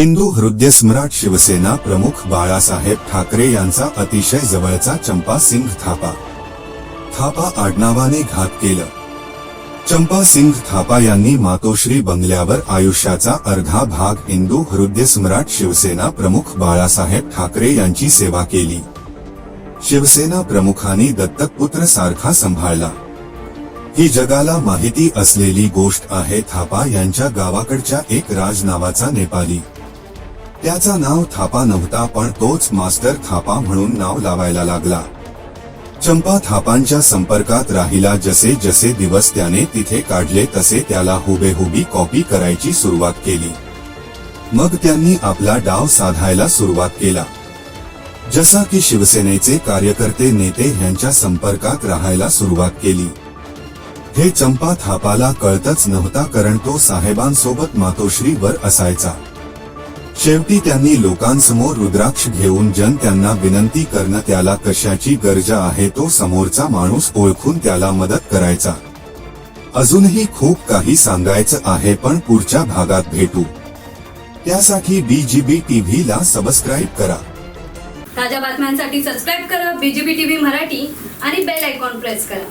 हिंदू हृदय सम्राट शिवसेना प्रमुख बाळासाहेब ठाकरे यांचा अतिशय जवळचा चंपा सिंग थापा. थापा आडनावाने घात केलं. चंपा सिंग थापा यांनी मातोश्री बंगल्यावर आयुष्याचा अर्धा भाग हिंदू हृदय सम्राट शिवसेना प्रमुख बाळासाहेब ठाकरे यांची सेवा केली. शिवसेना प्रमुखांनी दत्तक पुत्र सारखा सांभाळला. ही जगाला माहिती असलेली गोष्ट आहे थापा यांच्या गावाकडच्या एक राज नावाचा नेपाली. त्याचा नाव थापा नव्हता पण तोच मास्टर थापा म्हणून नाव लावायला लागला. चंपा थापांच्या संपर्कात राहिला जसे जसे दिवस त्याने तिथे काढले तसे त्याला हुबेहुबी कॉपी करायची सुरुवात केली. मग त्यांनी आपला डाव साधायला सुरुवात केला. जसा की शिवसेनेचे कार्यकर्ते नेते ह्यांच्या संपर्कात राहायला सुरुवात केली. हे चंपा थापाला कळतच नव्हता कारण तो साहेबांसोबत मातोश्रीवर असायचा. शेवटी त्यांनी लोकांसमोर रुद्राक्ष घेऊन जन त्यांना विनंती करणं त्याला कशाची गरजा आहे तो समोरचा माणूस ओळखून त्याला मदत करायचा. अजूनही खूप काही सांगायचं आहे पण पुढच्या भागात भेटू. त्यासाठी बीजीबी टीव्ही ला सबस्क्राईब करा. ताज्या बातम्यांसाठी सबस्क्राईब करा बीजीबी टीव्ही मराठी आणि बेल आयकॉन प्रेस करा.